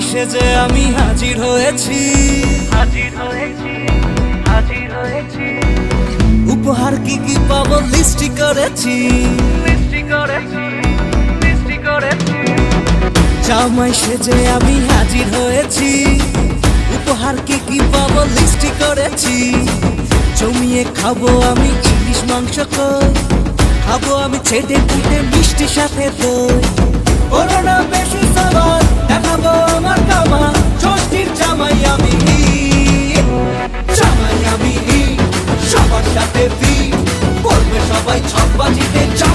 সেজে আমি হাজির হয়েছি। হাজির হয়েছি হাজির হয়েছি। উপহার কি কি পাবো লিস্টি করেছি। মিষ্টি করেছি করেছি। জামাই সেজে আমি হাজির হয়েছি। উপহার কি কি পাবো লিস্টি করেছি। জমিয়ে খাব আমি ইলিশ মাংস খাব আমি ছেটে পুটে মিষ্টি সাথে দই সবাই ছাপ্পা জিতে চায়